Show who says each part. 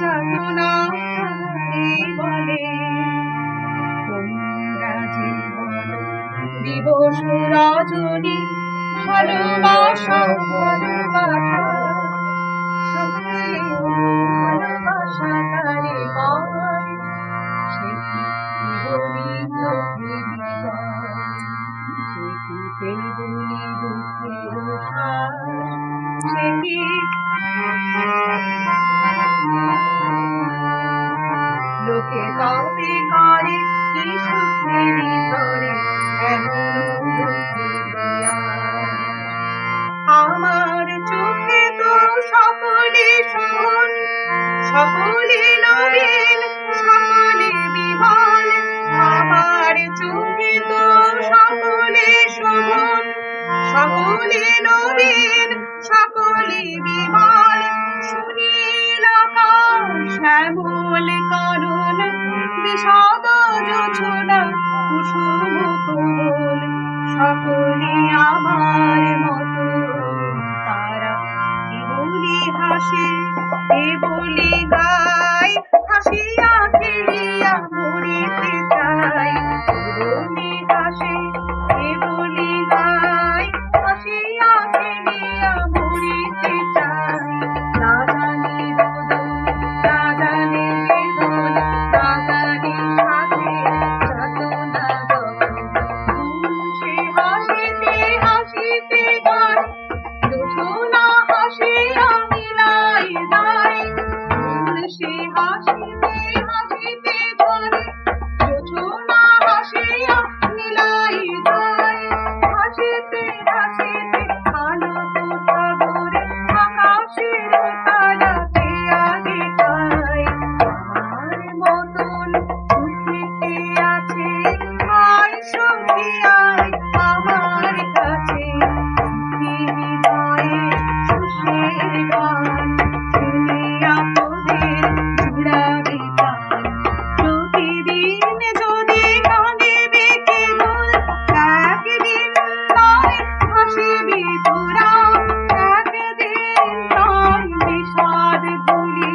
Speaker 1: যাতনা বলে তোমরা জীবন দিবস রজনী ভালোবাসা ভালোবাসা সত্যি ভালোবাসা তারে পায় সে কি জীবনী জল সে কি তেমনি দুঃখের সে কি তবে করে কি সুখের আর। আমার চোখে তো সকলে শোন, সকলে নবীন সকলে বিমল আমার চোখে তো সকলে সকলে নবীন শ্যামল কারণ, বিষাদ যোছনা কুসুম কোমল। সকলে আমার মতো, তারা কেবলি হাসে, কেবলি গায়, হাসিয়া খেলিয়া সে হাসিতে হাসিবি তোরা একদিন নয় বিষাদ ভুলিয়া